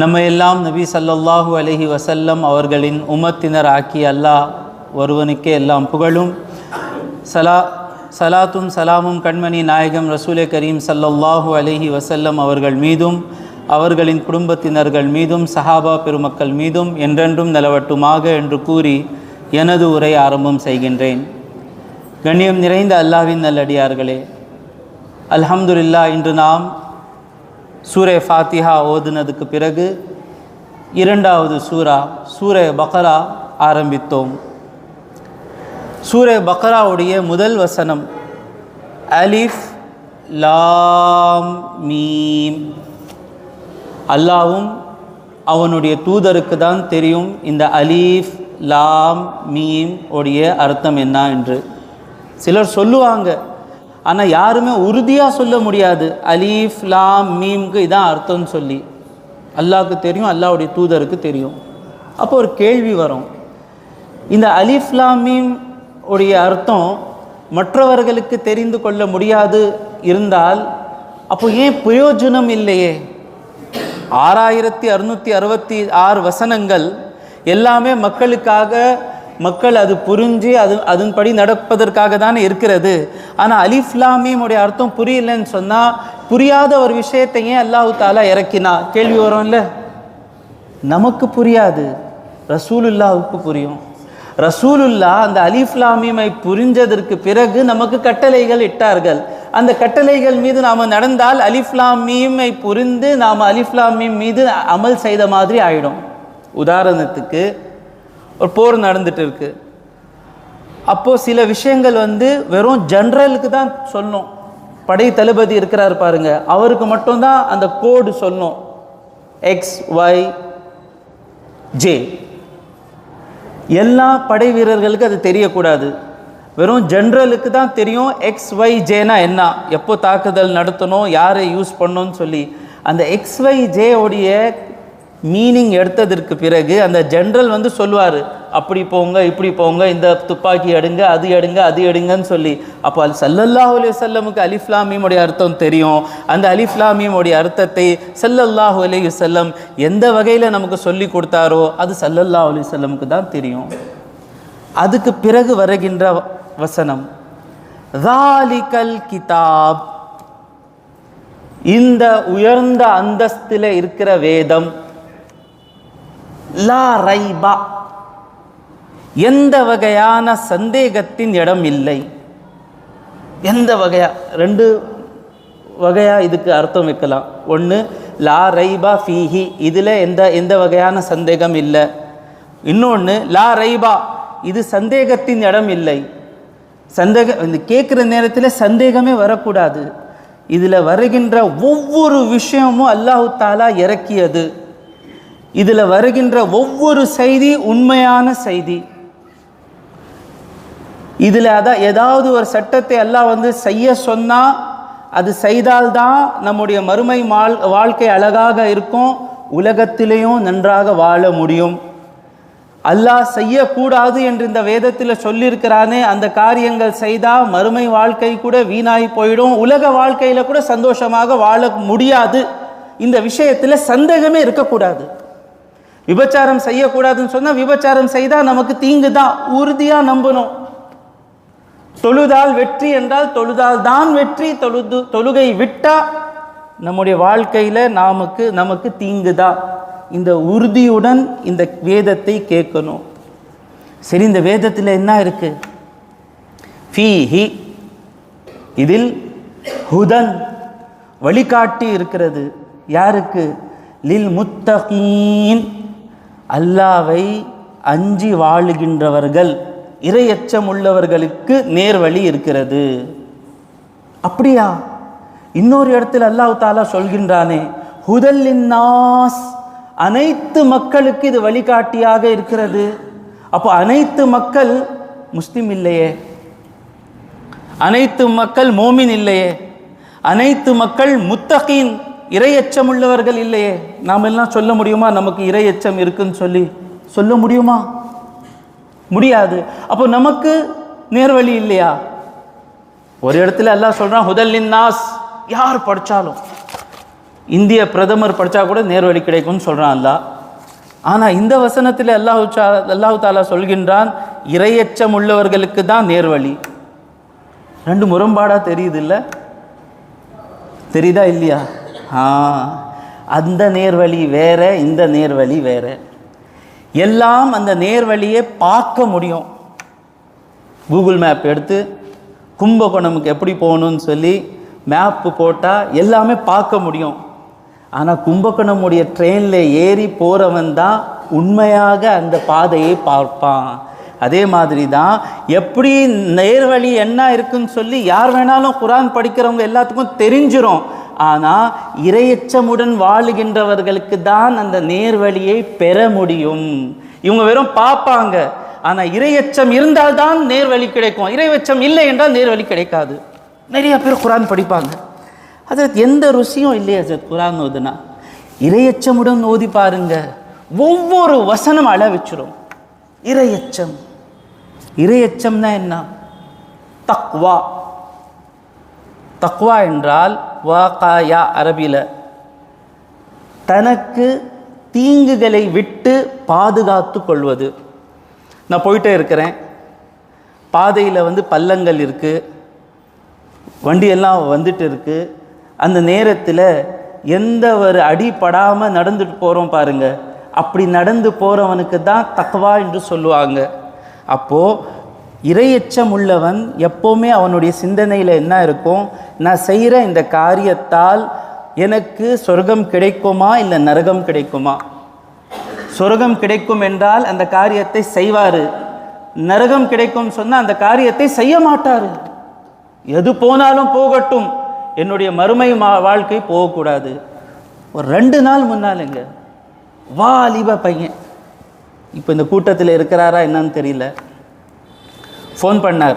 நம்ம எல்லாம் நபி ஸல்லல்லாஹு அலஹி வசல்லம் அவர்களின் உமத்தினர் ஆக்கி அல்லாஹ் ஒருவனுக்கே எல்லாம் புகழும். சலா சலாத்தும் சலாமும் கண்மணி நாயகம் ரசூலே கரீம் ஸல்லல்லாஹு அலஹி வசல்லம் அவர்கள் மீதும் அவர்களின் குடும்பத்தினர்கள் மீதும் சஹாபா பெருமக்கள் மீதும் என்றென்றும் நிலவட்டுமாக என்று கூறி எனது உரை ஆரம்பம் செய்கின்றேன். கண்ணியம் நிறைந்த அல்லாஹ்வின் நல்லடியார்களே அல்ஹம்துல்லா இன்று நாம் சூரே ஃபாத்திஹா ஓதுனதுக்கு பிறகு இரண்டாவது சூரா சூரே பக்ரா ஆரம்பித்தோம். சூரே பக்ராவுடைய முதல் வசனம் அலிஃப் லாம் மீம். அல்லாவும் அவனுடைய தூதருக்கு தான் தெரியும் இந்த அலீஃப் லாம் மீம் உடைய அர்த்தம் என்ன என்று. சிலர் சொல்லுவாங்க ஆனால் யாருமே உறுதியாக சொல்ல முடியாது. அலீஃப் லாம் மீம்க்கு இதான் அர்த்தம்னு சொல்லி. அல்லாவுக்கு தெரியும் அல்லாவுடைய தூதருக்கு தெரியும். அப்போ ஒரு கேள்வி வரும். இந்த அலிஃப்லாம் மீம் உடைய அர்த்தம் மற்றவர்களுக்கு தெரிந்து கொள்ள முடியாது இருந்தால் அப்போ ஏன் பிரயோஜனம் இல்லையே? ஆறாயிரத்தி அறுநூற்றி அறுபத்தி ஆறு வசனங்கள் எல்லாமே மக்களுக்காக மக்கள் அது புரிஞ்சு அது அதன்படி நடப்பதற்காக தானே இருக்கிறது ஆனால் அலிஃப்லாமீமுடைய அர்த்தம் புரியலன்னு சொன்னால் புரியாத ஒரு விஷயத்தை ஏன் அல்லாஹு தாலா இறக்கினா. கேள்வி வரும்ல? நமக்கு புரியாது. ரசூலுல்லாவுக்கு புரியும். ரசூலுல்லா அந்த அலிஃப்லாமீமை புரிஞ்சதற்கு பிறகு நமக்கு கட்டளைகள் இட்டார்கள். அந்த கட்டளைகள் மீது நாம் நடந்தால் அலிஃப்லாமியமை புரிந்து நாம் அலிஃப்லாமியம் மீது அமல் செய்த மாதிரி ஆயிடும். உதாரணத்துக்கு ஒரு போர் நடந்துட்டு இருக்கு அப்போது சில விஷயங்கள் வந்து வெறும் ஜென்ரலுக்கு தான் சொல்லணும். படை தளபதி இருக்கிறார் பாருங்க. அவருக்கு மட்டும்தான் அந்த கோடு சொல்லணும். எக்ஸ் ஒய் ஜே எல்லா படை வீரர்களுக்கு அது தெரியக்கூடாது. வெறும் ஜென்ரலுக்கு தான் தெரியும் எக்ஸ் ஒய் ஜேனா என்ன எப்போ தாக்குதல் நடத்தணும் யாரை யூஸ் பண்ணணும்னு சொல்லி. அந்த எக்ஸ் ஒய் ஜே உடைய மீனிங் எடுத்ததற்கு பிறகு அந்த ஜென்ரல் வந்து சொல்லுவார் அப்படி போங்க இப்படி போங்க இந்த துப்பாக்கி எடுங்க அது எடுங்க அது எடுங்கன்னு சொல்லி. அப்போ அது சல்லல்லாஹ் அலி வல்லமுக்கு அலிஃப்லாமீமுடைய அர்த்தம் தெரியும். அந்த அலிஃப்லாமீமுடைய அர்த்தத்தை சல்லல்லாஹு அலி வல்லம் எந்த வகையில் நமக்கு சொல்லி கொடுத்தாரோ அது சல்லல்லாஹ் அலி வல்லமுக்கு தான் தெரியும். அதுக்கு பிறகு வருகின்ற வசனம் ராலிகல் கிதாப். இந்த உயர்ந்த அந்தஸ்தில் இருக்கிற வேதம் லா ரைபா. எந்த வகையான சந்தேகத்தின் இடம் இல்லை. எந்த வகையா? ரெண்டு வகையாக இதுக்கு அர்த்தம் வைக்கலாம். ஒன்று லா ரைபா ஃபீஹி. இதில் எந்த எந்த வகையான சந்தேகம் இல்லை. இன்னொன்று லா ரைபா. இது சந்தேகத்தின் இடம் இல்லை. சந்தேகம் இந்த கேட்குற நேரத்தில் சந்தேகமே வரக்கூடாது. இதில் வருகின்ற ஒவ்வொரு விஷயமும் அல்லாஹு தாலா இறக்கியது. இதில் வருகின்ற ஒவ்வொரு செய்தி உண்மையான செய்தி. இதில் அதான் ஏதாவது ஒரு சட்டத்தை எல்லாம் வந்து செய்ய சொன்னால் அது செய்தால்தான் நம்முடைய மறுமை மால் வாழ்க்கை அழகாக இருக்கும் உலகத்திலேயும் நன்றாக வாழ முடியும். அல்லாஹ் செய்யக்கூடாது என்று இந்த வேதத்தில் சொல்லியிருக்கிறானே அந்த காரியங்கள் செய்தால் மறுமை வாழ்க்கை கூட வீணாகி போயிடும் உலக வாழ்க்கையில் கூட சந்தோஷமாக வாழ முடியாது. இந்த விஷயத்தில் சந்தேகமே இருக்கக்கூடாது. விபச்சாரம் செய்யக்கூடாதுன்னு சொன்னால் விபச்சாரம் செய்தால் நமக்கு தீங்கு தான் உறுதியாக நம்பணும். தொழுதால் வெற்றி என்றால் தொழுதால் தான் வெற்றி. தொழுது தொழுகை விட்டால் நம்முடைய வாழ்க்கையில் நமக்கு நமக்கு தீங்கு தான் இந்த உறுதியுடன் இந்த வேதத்தை கேட்கணும். சரி இந்த வேதத்தில் என்ன இருக்கு? ஃபீஹி இதில் ஹுதன் வழிகாட்டி இருக்கிறது. யாருக்கு? லில் முத்தகீன். அல்லாவை அஞ்சி வாழுகின்றவர்கள் இரையச்சம் உள்ளவர்களுக்கு நேர்வழி இருக்கிறது. அப்படியா? இன்னொரு இடத்தில் அல்லாஹ் தாலா சொல்கின்றானே ஹுதல்லின் நாஸ். அனைத்து மக்களுக்கு இது வழிகாட்டியாக இருக்கிறது. அப்போ அனைத்து மக்கள் முஸ்லீம் இல்லையே? அனைத்து மக்கள் மோமின் இல்லையே? அனைத்து மக்கள் முத்தகின் இரையச்சம் உள்ளவர்கள் இல்லையே. நாம் எல்லாம் சொல்ல முடியுமா? நமக்கு இரையச்சம் இருக்குன்னு சொல்லி. சொல்ல முடியுமா? முடியாது. அப்போ நமக்கு நேர்வழி இல்லையா? ஒரு இடத்துல எல்லாம் சொல்கிறான் ஹுதல்லின் நாஸ் யார் படித்தாலும் இந்திய பிரதமர் படித்தா கூட நேர்வழி கிடைக்கும்னு சொல்கிறான் அல்லாஹ். ஆனால் இந்த வசனத்தில் அல்லாஹு சா அல்லாஹு தாலா சொல்கின்றான் இரையச்சம் உள்ளவர்களுக்கு தான் நேர்வழி. ரெண்டு முரண்பாடாக தெரியுது இல்லை? தெரியுதா இல்லையா? அந்த நேர்வழி வேற இந்த நேர்வழி வேற. எல்லாம் அந்த நேர்வழியை பார்க்க முடியும். கூகுள் மேப் எடுத்து கும்பகோணமுக்கு எப்படி போகணும்னு சொல்லி மேப்பு போட்டால் எல்லாமே பார்க்க முடியும். ஆனால் கும்பகோணமுடைய ட்ரெயினில் ஏறி போகிறவன் தான் உண்மையாக அந்த பாதையை பார்ப்பான். அதே மாதிரி தான் எப்படி நேர்வழி என்ன இருக்குன்னு சொல்லி யார் வேணாலும் குரான் படிக்கிறவங்க எல்லாத்துக்கும் தெரிஞ்சிரும். ஆனால் இரையச்சமுடன் வாழுகின்றவர்களுக்கு தான் அந்த நேர்வழியை பெற முடியும். இவங்க வெறும் பார்ப்பாங்க ஆனால் இரையச்சம் இருந்தால்தான் நேர்வழி கிடைக்கும். இறையச்சம் இல்லை என்றால் நேர்வழி கிடைக்காது. நிறைய பேர் குரான் படிப்பாங்க. அதற்கு எந்த ருசியும் இல்லையா சார் குரான் ஓதுனா. இரையச்சமுடன் ஓதி பாருங்க. ஒவ்வொரு வசனம் அழ வச்சிரும். இரையச்சம். இரையச்சம்னா என்ன? தக்வா. தக்வா என்றால் வாகாயா அரபியில் தனக்கு தீங்குகளை விட்டு பாதுகாத்து கொள்வது. நான் போயிட்டே இருக்கிறேன். பாதையில் வந்து பள்ளங்கள் இருக்குது வண்டியெல்லாம் வந்துட்டு இருக்கு. அந்த நேரத்தில் எந்த ஒரு அடிப்படாமல் நடந்துட்டு போகிறோம் பாருங்க. அப்படி நடந்து போகிறவனுக்கு தான் தக்வா என்று சொல்லுவாங்க. அப்போது இறையச்சம் உள்ளவன் எப்போவுமே அவனுடைய சிந்தனையில் என்ன இருக்கும்? நான் செய்கிற இந்த காரியத்தால் எனக்கு சொர்க்கம் கிடைக்குமா இல்லை நரகம் கிடைக்குமா? சொர்க்கம் கிடைக்கும் என்றால் அந்த காரியத்தை செய்வார். நரகம் கிடைக்கும் சொன்னால் அந்த காரியத்தை செய்ய மாட்டார். எது போனாலும் போகட்டும். என்னுடைய மறுமை மா வாழ்க்கை போகக்கூடாது. ஒரு ரெண்டு நாள் முன்னாலுங்க வாலிப பையன். இப்போ இந்த கூட்டத்தில் இருக்கிறாரா என்னன்னு தெரியல. ஃபோன் பண்ணார்.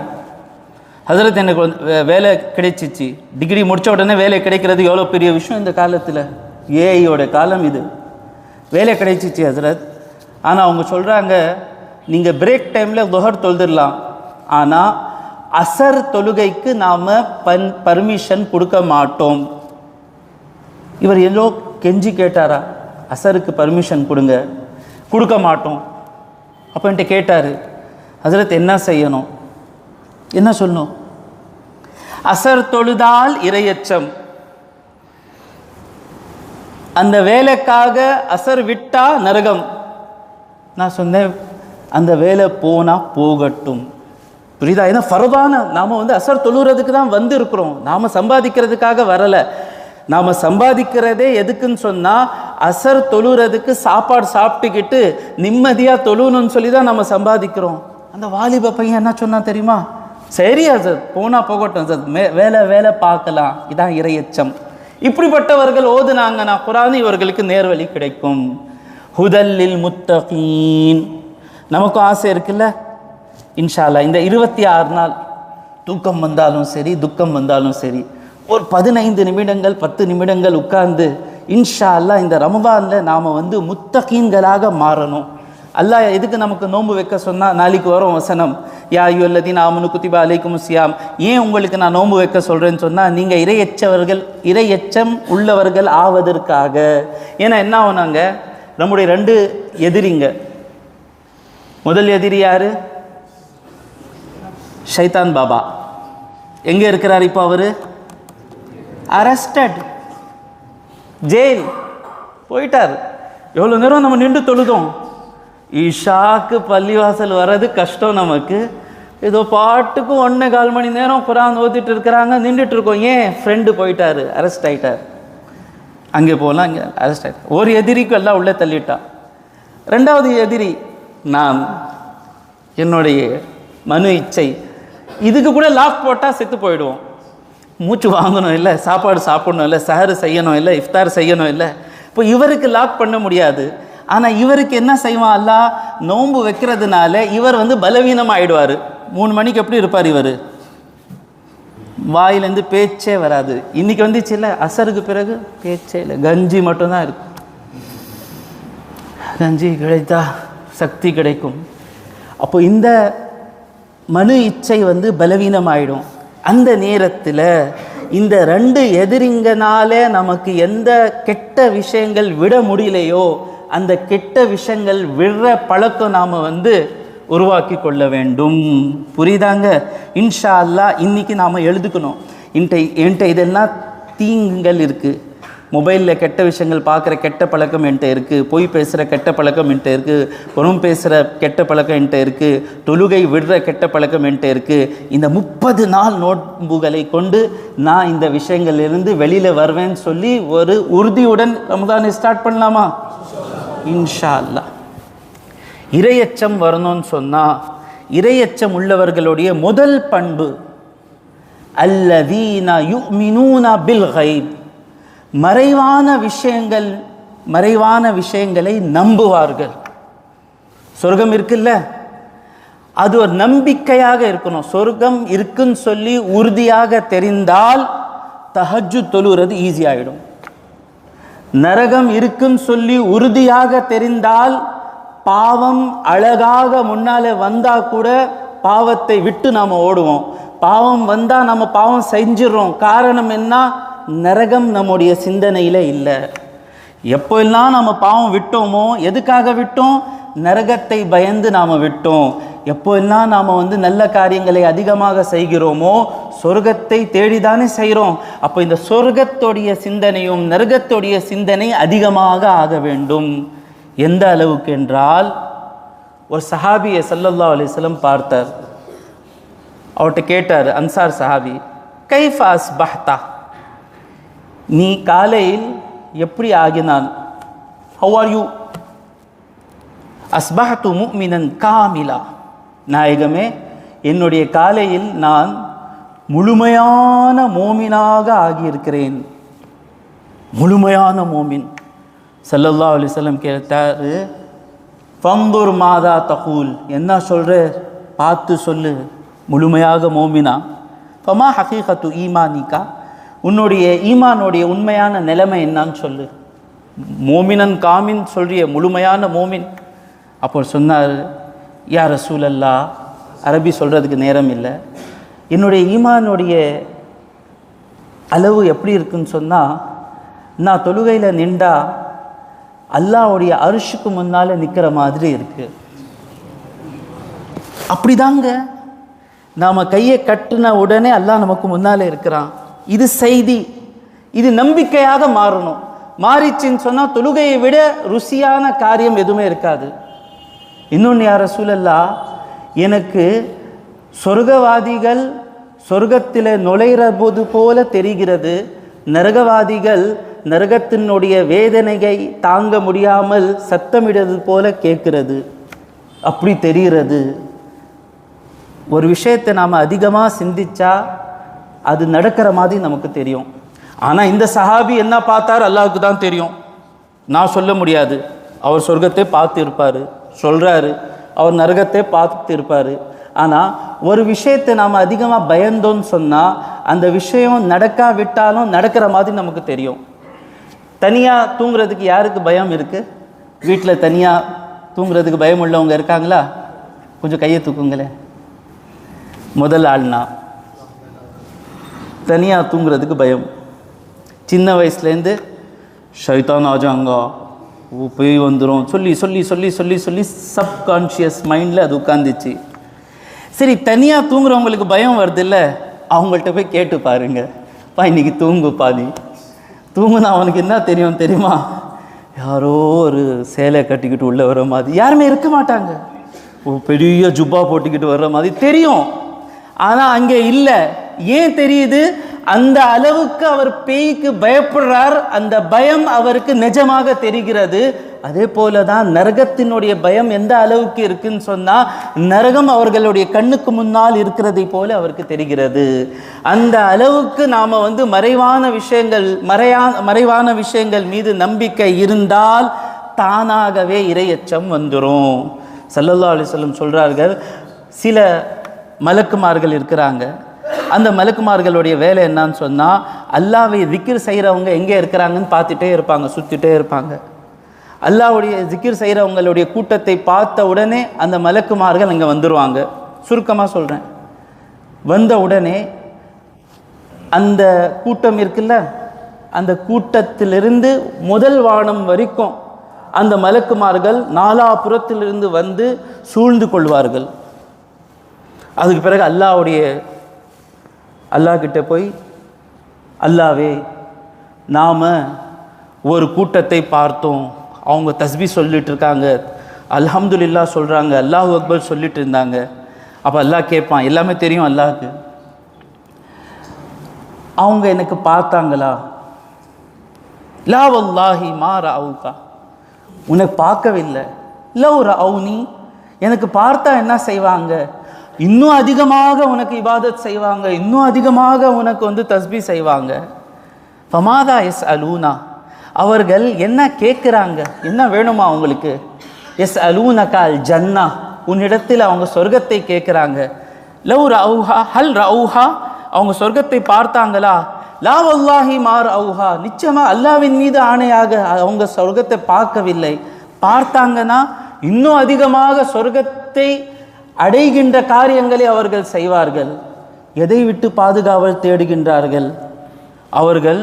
ஹசரத் எனக்கு வந்து வே- வேலை கிடைச்சிச்சு. டிகிரி முடித்த உடனே வேலை கிடைக்கிறது எவ்வளோ பெரிய விஷயம் இந்த காலத்தில்? ஏஐயோட காலம் இது. வேலை கிடைச்சிச்சு ஹசரத். ஆனால் அவங்க சொல்கிறாங்க நீங்கள் பிரேக் டைமில் துஹர் தொழுதிடலாம். ஆனால் அசர் தொழுகைக்கு நாம் பன் பர்மிஷன் கொடுக்க மாட்டோம். இவர் எல்லோ கெஞ்சி கேட்டாரா? அசருக்கு பர்மிஷன் கொடுங்க. கொடுக்க மாட்டோம். அப்போன்ட்டு கேட்டார். ஹசரத் என்ன செய்யணும்? என்ன சொல்லணும்? அசர் தொழுதால் இரையச்சம். அந்த வேலைக்காக அசர் விட்டா நரகம். நான் சொன்னேன் அந்த வேலை போனா போகட்டும். புரியுதா? ஏன்னா ஃபரதான நாம் வந்து அசர் தொழுறதுக்கு தான் வந்திருக்கிறோம். நாம் சம்பாதிக்கிறதுக்காக வரலை. நாம் சம்பாதிக்கிறதே எதுக்குன்னு சொன்னால் அசர் தொழுறதுக்கு சாப்பாடு சாப்பிட்டுக்கிட்டு நிம்மதியாக தொழுணும்னு சொல்லி தான் நம்ம சம்பாதிக்கிறோம். அந்த வாலிப பையன் என்ன சொன்னா தெரியுமா? சரி சார் போனா போகட்டும் சார் மே வேலை வேலை பார்க்கலாம். இதான் இரையச்சம். இப்படிப்பட்டவர்கள் ஓதுனாங்கன்னா குரான் இவர்களுக்கு நேர்வழி கிடைக்கும். ஹுதல்லில் முத்தகீன். நமக்கும் ஆசை இருக்குல்ல? இன்ஷா இந்த இருபத்தி ஆறு நாள் தூக்கம் வந்தாலும் சரி துக்கம் வந்தாலும் சரி ஒரு பதினைந்து நிமிடங்கள் பத்து நிமிடங்கள் உட்கார்ந்து இன்ஷா அல்லா இந்த ரமபானில் நாம் வந்து முத்தகீன்களாக மாறணும். அல்லாஹ் எதுக்கு நமக்கு நோன்பு வைக்க சொன்னால் நாளைக்கு வரும் வசனம். யா ஐயோல்லதீன் ஆமனு குத்திபா அலைக்கும் சியாம் ஏன் உங்களுக்கு நான் நோன்பு வைக்க சொல்கிறேன்னு சொன்னால் நீங்கள் இரையச்சவர்கள் இரையச்சம் உள்ளவர்கள் ஆவதற்காக. ஏன்னா என்ன ஆகுனாங்க? நம்முடைய ரெண்டு எதிரிங்க. முதல் எதிரி யாரு? ஷைதான் பாபா. எங்கே இருக்கிறார் இப்போ அவர்? அரஸ்டட் ஜெயில் போயிட்டார். எவ்வளோ நேரம் நம்ம நின்று தொழுதோம்? இஷாக்கு பள்ளிவாசல் வர்றது கஷ்டம் நமக்கு. ஏதோ பாட்டுக்கு ஒன்று கால் மணி நேரம் குரான் ஓதிட்டு இருக்கிறாங்க நின்றுட்டு இருக்கோம். ஏன்? ஃப்ரெண்டு போயிட்டாரு அரெஸ்ட் ஆகிட்டார் அங்கே போகலாம் அங்கே அரெஸ்ட் ஆயிட்டார். ஒரு எதிரிக்கு எல்லாம் உள்ளே தள்ளிட்டான். ரெண்டாவது எதிரி நான் என்னுடைய மனு இச்சை. இதுக்கு கூட லாக் போட்டால் செத்து போயிடுவோம். மூச்சு வாங்கணும் இல்லை சாப்பாடு சாப்பிடணும் இல்லை சஹரு செய்யணும் இல்லை இஃப்தார் செய்யணும் இல்லை. இப்போ இவருக்கு லாக் பண்ண முடியாது. ஆனால் இவருக்கு என்ன செய்வான்? அல்லா நோன்பு வைக்கிறதுனால இவர் வந்து பலவீனம் ஆயிடுவார் மூணு மணிக்கு எப்படி இருப்பார் இவர்? வாயிலேருந்து பேச்சே வராது. இன்னைக்கு வந்துச்சு இல்லை அசருக்கு பிறகு பேச்சே இல்லை. கஞ்சி மட்டும்தான் இருக்கும் கஞ்சி கிடைத்தா சக்தி கிடைக்கும். அப்போ இந்த மனு இச்சை வந்து பலவீனமாயிடும். அந்த நேரத்தில் இந்த ரெண்டு எதிரிங்கனாலே நமக்கு எந்த கெட்ட விஷயங்கள் விட முடியலையோ அந்த கெட்ட விஷயங்கள் விடுற பழக்கம் நாம் வந்து உருவாக்கி கொள்ள வேண்டும். புரியுதாங்க? இன்ஷா அல்லாஹ் இன்றைக்கி நாம் எழுதுக்கணும். என்கிட்ட என்கிட்ட இதெல்லாம் தீங்குகள் இருக்குது மொபைலில் கெட்ட விஷயங்கள் பார்க்குற கெட்ட பழக்கம் என்கிட்ட இருக்குது பொய் பேசுகிற கெட்ட பழக்கம் என்கிட்ட இருக்குது புறம் பேசுகிற கெட்ட பழக்கம் என்கிட்ட இருக்குது தொழுகை விடுற கெட்ட பழக்கம் என்கிட்ட இருக்குது இந்த முப்பது நாள் நோட்புகளை கொண்டு நான் இந்த விஷயங்கள்லேருந்து வெளியில் வருவேன்னு சொல்லி ஒரு உறுதியுடன் ரமதானை ஸ்டார்ட் பண்ணலாமா? இன்ஷா அல்லாஹ் இரையச்சம் வரணும்னு சொன்னால் இரையச்சம் உள்ளவர்களுடைய முதல் பண்பு அல்லதீனா யு மினூனா பில் ஹைப் மறைவான விஷயங்கள் மறைவான விஷயங்களை நம்புவார்கள். சொர்க்கம் இருக்குல்ல? அது ஒரு நம்பிக்கையாக இருக்கணும். சொர்க்கம் இருக்குன்னு சொல்லி உறுதியாக தெரிந்தால் தஹஜு தொழுகிறது ஈஸியாகிடும் நரகம் இருக்கும் சொல்லி உறுதியாக தெரிந்தால் பாவம் அழகாக முன்னாலே வந்தா கூட பாவத்தை விட்டு நாம் ஓடுவோம். பாவம் வந்தால் நம்ம பாவம் செஞ்சிடறோம் காரணம் என்ன? நரகம் நம்முடைய சிந்தனையில் இல்லை. எப்போல்லாம் நம்ம பாவம் விட்டோமோ எதுக்காக விட்டோம்? நரகத்தை பயந்து நாம் விட்டோம். எப்போ எல்லாம் நாம் வந்து நல்ல காரியங்களை அதிகமாக செய்கிறோமோ சொர்க்கத்தை தேடிதானே செய்கிறோம் அப்போ இந்த சொர்க்கத்துடைய சிந்தனையும் நரகத்துடைய சிந்தனை அதிகமாக ஆக வேண்டும். எந்த அளவுக்கு என்றால் ஒரு சஹாபியை சல்லல்லா அலிஸ்லம் பார்த்தார். அவர்கிட்ட கேட்டார் அன்சார் சஹாபி கைஃபாஸ் பஹ்தா நீ காலையில் எப்படி ஆகினான் ஹவ் ஆர் யூ? அஸ்பஹத்து முக்மினன் காமிலா. நாயகமே என்னுடைய காலையில் நான் முழுமையான மோமினாக ஆகியிருக்கிறேன். முழுமையான மோமின். சல்லல்லா அலைஹி கேட்டார் கேட்டாரு மாதா தகூல். என்ன சொல்கிற பார்த்து சொல்லு. முழுமையாக மோமினா. ஃபமா ஹகீகத்து ஈமானிக்கா உன்னுடைய ஈமானுடைய உண்மையான நிலைமை என்னான்னு சொல்லு. மோமினன் காமின் சொல்றிய முழுமையான மோமின். அப்போ சொன்னார் யா ரசூலல்லா அரபி சொல்கிறதுக்கு நேரம் இல்லை. என்னுடைய ஈமானுடைய அளவு எப்படி இருக்குன்னு சொன்னால் நான் தொழுகையில் நின்றா அல்லாவுடைய அரிசுக்கு முன்னால் நிற்கிற மாதிரி இருக்குது அப்படிதாங்க. நாம் கையை கட்டின உடனே அல்லாஹ் நமக்கு முன்னால் இருக்கிறான். இது செய்தி. இது நம்பிக்கையாக மாறணும். மாறிச்சின்னு சொன்னால் தொழுகையை விட ருசியான காரியம் எதுவுமே இருக்காது. இன்னொன்று யார சூழல்லா எனக்கு சொர்க்கவாதிகள் சொர்க்கத்தில் நுழைகிற போது போல தெரிகிறது. நரகவாதிகள் நரகத்தினுடைய வேதனையை தாங்க முடியாமல் சத்தமிடுறது போல கேட்கிறது. அப்படி தெரிகிறது. ஒரு விஷயத்தை நாம் அதிகமாக சிந்திச்சா அது நடக்கிற மாதிரி நமக்கு தெரியும். ஆனால் இந்த சஹாபி என்ன பார்த்தார்? அல்லாவுக்கு தான் தெரியும். நான் சொல்ல முடியாது. அவர் சொர்க்கத்தை பார்த்து இருப்பார் சொல்கிறாரு அவர் நரகத்தை பார்த்துட்டு இருப்பார் ஆனால் ஒரு விஷயத்தை நாம் அதிகமாக பயந்தோன்னு சொன்னால் அந்த விஷயம் நடக்காவிட்டாலும் நடக்கிற மாதிரி நமக்கு தெரியும். தனியாக தூங்குறதுக்கு யாருக்கு பயம் இருக்குது வீட்டில் தனியாக தூங்குறதுக்கு பயம் உள்ளவங்க இருக்காங்களா? கொஞ்சம் கையை தூக்குங்களேன். முதல் ஆள்னா. தனியாக தூங்குறதுக்கு பயம். சின்ன வயசுலேருந்து ஷைத்தான் ஆஜாங்கோ. போய் வந்துடும் சொல்லி சொல்லி சொல்லி சொல்லி சொல்லி சப்கான்ஷியஸ் மைண்டில் அது உட்காந்துச்சு சரி தனியாக தூங்குறவங்களுக்கு பயம் வருதுல்ல? அவங்கள்ட்ட போய் கேட்டு பாருங்க. பா இன்னைக்கு தூங்குப்பா பாதி தூங்குனா அவனுக்கு என்ன தெரியும் தெரியுமா? யாரோ ஒரு சேலை கட்டிக்கிட்டு உள்ளே வர மாதிரி. யாருமே இருக்க மாட்டாங்க. பெரிய ஜுப்பா போட்டுக்கிட்டு வர்ற மாதிரி தெரியும். ஆனால் அங்கே இல்லை. ஏன் தெரியுது? அந்த அளவுக்கு அவர் பேய்க்கு பயப்படுறார். அந்த பயம் அவருக்கு நிஜமாக தெரிகிறது. அதே போல தான் நரகத்தினுடைய பயம் எந்த அளவுக்கு இருக்குன்னு சொன்னால் நரகம் அவர்களுடைய கண்ணுக்கு முன்னால் இருக்கிறதை போல அவருக்கு தெரிகிறது. அந்த அளவுக்கு நாம் வந்து மறைவான விஷயங்கள் மறையா மறைவான விஷயங்கள் மீது நம்பிக்கை இருந்தால் தானாகவே இரையச்சம் வந்துடும் சல்லல்லா அலிஸ்லம் சொல்கிறார்கள் சில மலக்குமார்கள் இருக்கிறாங்க. அந்த மலக்குமார்களுடைய வேலை என்னன்னு சொன்னால் அல்லாவை திக்கிர் செய்கிறவங்க எங்கே இருக்கிறாங்கன்னு பார்த்துட்டே இருப்பாங்க சுற்றிட்டே இருப்பாங்க. அல்லாவுடைய ஜிக்கிர் செய்கிறவங்களுடைய கூட்டத்தை பார்த்த உடனே அந்த மலக்குமார்கள் அங்கே வந்துடுவாங்க சுருக்கமாக சொல்கிறேன் வந்த உடனே அந்த கூட்டம் இருக்குல்ல அந்த கூட்டத்திலிருந்து முதல் வானம் வரைக்கும் அந்த மலக்குமார்கள் நாலாபுறத்திலிருந்து வந்து சூழ்ந்து கொள்வார்கள். அதுக்கு பிறகு அல்லாஹ்வுடைய அல்லாஹ் கிட்ட போய் அல்லாவே நாம் ஒரு கூட்டத்தை பார்த்தோம். அவங்க தஸ்பி சொல்லிட்டு இருக்காங்க. அல்ஹம்துலில்லா சொல்கிறாங்க அல்லாஹ் அக்பர் சொல்லிட்டு இருந்தாங்க. அப்போ அல்லாஹ் கேட்பான் எல்லாமே தெரியும் அல்லாஹுக்கு. அவங்க எனக்கு பார்த்தாங்களா? லா வல்லாஹி மா ராவுக்கா உனக்கு பார்க்கவில்லை. லவ் ரவுனி எனக்கு பார்த்தா என்ன செய்வாங்க? இன்னும் அதிகமாக உனக்கு இபாதத் செய்வாங்க இன்னும் அதிகமாக உனக்கு வந்து தஸ்பி செய்வாங்க. பமாதா எஸ் அலூனா அவர்கள் என்ன கேட்குறாங்க? என்ன வேணுமா அவங்களுக்கு? எஸ் அலூனகால் ஜன்னா உன்னிடத்தில் அவங்க சொர்க்கத்தை கேட்குறாங்க. லவ் ரவுஹா ஹல் ரவுஹா? அவங்க சொர்க்கத்தை பார்த்தாங்களா? லா வல்லாஹி மார் அவுஹா நிச்சயமாக அல்லாவின் மீது ஆணையாக அவங்க சொர்க்கத்தை பார்க்கவில்லை. பார்த்தாங்கன்னா இன்னும் அதிகமாக சொர்க்கத்தை அடைகின்ற காரியங்களை அவர்கள் செய்வார்கள். எதை விட்டு பாதுகாவல் தேடுகின்றார்கள்? அவர்கள்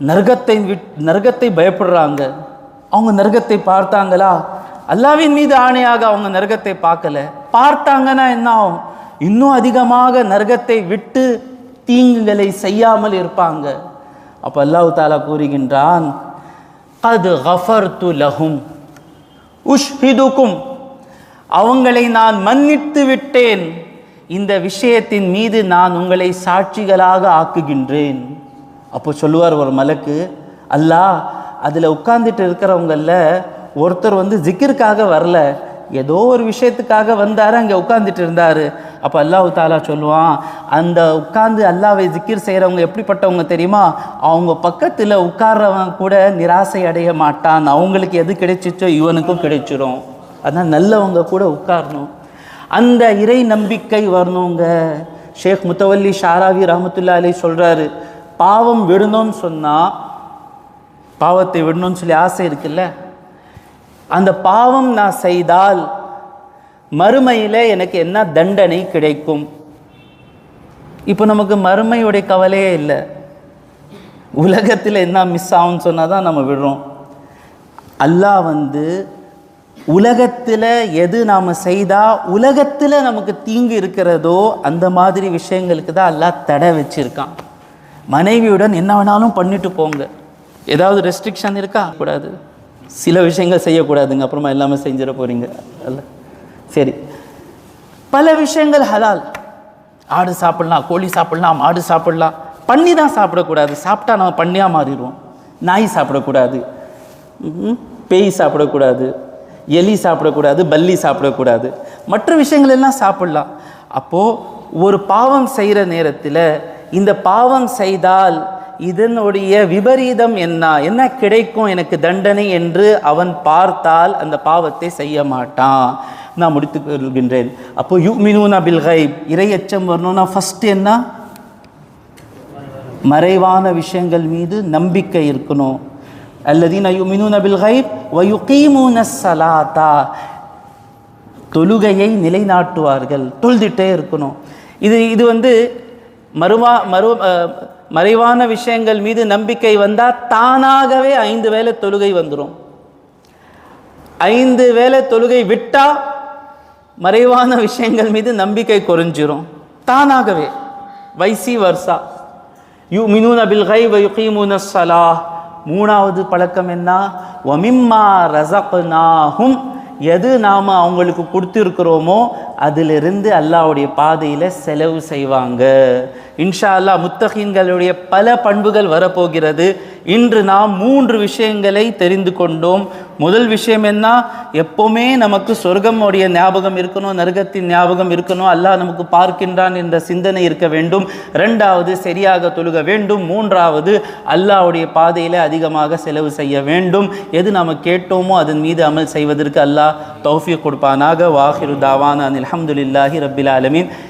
நரகத்தை விட் நரகத்தை பயப்படுறாங்க. அவங்க நரகத்தை பார்த்தாங்களா? அல்லாவின் மீது ஆணையாக அவங்க நரகத்தை பார்க்கல. பார்த்தாங்கன்னா என்ன ஆகும்? இன்னும் அதிகமாக நரகத்தை விட்டு தீங்குகளை செய்யாமல் இருப்பாங்க. அப்போ அல்லாஹு தாலா கூறுகின்றான் அது கஃபர்து லஹும் உஷ்ஹிதுக்கும் அவங்களை நான் மன்னித்து விட்டேன். இந்த விஷயத்தின் மீது நான் உங்களை சாட்சிகளாக ஆக்குகின்றேன். அப்போ சொல்லுவார் ஒரு மலக்கு அல்லாஹ் அதில் உட்கார்ந்துட்டு இருக்கிறவங்களில் ஒருத்தர் வந்து ஜிக்கிற்காக வரல. ஏதோ ஒரு விஷயத்துக்காக வந்தார் அங்கே உட்காந்துட்டு இருந்தார். அப்போ அல்லாஹ் தாலா சொல்லுவான் அந்த உட்காந்து அல்லாவை ஜிக்கிர் செய்கிறவங்க எப்படிப்பட்டவங்க தெரியுமா? அவங்க பக்கத்தில் உட்கார்றவன் கூட நிராசை அடைய மாட்டான். அவங்களுக்கு எது கிடைச்சிச்சோ இவனுக்கும் கிடைச்சிரும். அதனால் நல்லவங்க கூட உட்காரணும். அந்த இறை நம்பிக்கை வரணுங்க. ஷேக் முத்தவல்லி ஷாராவி ரஹமத்துல்லா அலி சொல்கிறாரு பாவம் விடணும்னு சொன்னால் பாவத்தை விடணும்னு சொல்லி ஆசை இருக்குல்ல? அந்த பாவம் நான் செய்தால் மறுமையில் எனக்கு என்ன தண்டனை கிடைக்கும்? இப்போ நமக்கு மறுமையுடைய கவலையே இல்லை. உலகத்தில் என்ன மிஸ் ஆகும்னு சொன்னால் தான் நம்ம விடுறோம். அல்லாஹ் வந்து உலகத்தில் எது நாம் செய்தால் உலகத்தில் நமக்கு தீங்கு இருக்கிறதோ அந்த மாதிரி விஷயங்களுக்கு தான் எல்லாம் தடை வச்சுருக்கான். மனைவியுடன் என்ன வேணாலும் பண்ணிட்டு போங்க. ஏதாவது ரெஸ்ட்ரிக்ஷன் இருக்கா? கூடாது. சில விஷயங்கள் செய்யக்கூடாதுங்க. அப்புறமா எல்லாமே செஞ்சிட போகிறீங்க அல்ல. சரி. பல விஷயங்கள் ஹலால். ஆடு சாப்பிட்லாம் கோழி சாப்பிட்லாம் மாடு சாப்பிட்லாம். பண்ணி தான் சாப்பிடக்கூடாது. சாப்பிட்டா நம்ம பண்ணியாக மாறிடுவோம். நாய் சாப்பிடக்கூடாது. பேய் சாப்பிடக்கூடாது. எலி சாப்பிடக்கூடாது பல்லி சாப்பிடக்கூடாது. மற்ற விஷயங்கள் எல்லாம் சாப்பிடலாம். அப்போது ஒரு பாவம் செய்கிற நேரத்தில் இந்த பாவம் செய்தால் இதனுடைய விபரீதம் என்ன? என்ன கிடைக்கும் எனக்கு தண்டனை என்று அவன் பார்த்தால் அந்த பாவத்தை செய்ய மாட்டான். நான் முடித்துக் கொள்கின்றேன். அப்போ யு மினூனா பில் இறை அச்சம் வரணும்னா ஃபஸ்ட் என்ன? மறைவான விஷயங்கள் மீது நம்பிக்கை இருக்கணும். அல்லதீன யுமினூன பில் கைப் வயுகீமூன சலாத்தா தொழுகையை நிலைநாட்டுவார்கள். தொழுதிட்டே இருக்கணும். இது இது வந்து மறுவா மறு மறைவான விஷயங்கள் மீது நம்பிக்கை வந்தால் தானாகவே ஐந்து வேலை தொழுகை வந்துடும் ஐந்து வேலை தொழுகை விட்டால் மறைவான விஷயங்கள் மீது நம்பிக்கை குறைஞ்சிரும். தானாகவே. வைசி வர்சா. யு மினூன பில்கை கை யுகீமுன சலா மூணாவது பழக்கம் என்ன? ஒமிம்மா ரசக்னாஹும். எது நாம் அவங்களுக்கு கொடுத்துருக்குறோமோ அதிலிருந்து அல்லாஹ்வுடைய பாதையில் செலவு செய்வாங்க. இன்ஷா அல்லாஹ் முத்தகீன்களுடைய பல பண்புகள் வரப்போகிறது. இன்று நாம் மூன்று விஷயங்களை தெரிந்து கொண்டோம். முதல் விஷயம் என்ன? எப்போவுமே நமக்கு சொர்க்கமுடைய ஞாபகம் இருக்கணும் நரகத்தின் ஞாபகம் இருக்கணும். அல்லாஹ் நமக்கு பார்க்கின்றான் என்ற சிந்தனை இருக்க வேண்டும். ரெண்டாவது சரியாக தொழுக வேண்டும். மூன்றாவது அல்லாஹ்வுடைய பாதையில் அதிகமாக செலவு செய்ய வேண்டும். எது நாம் கேட்டோமோ அதன் மீது அமல் செய்வதற்கு அல்லாஹ் தௌஃபிய கொடுப்பானாக. வாஹிரு தாவான அல்ஹம்துலில்லாஹி ரபில் ஆலமீன்.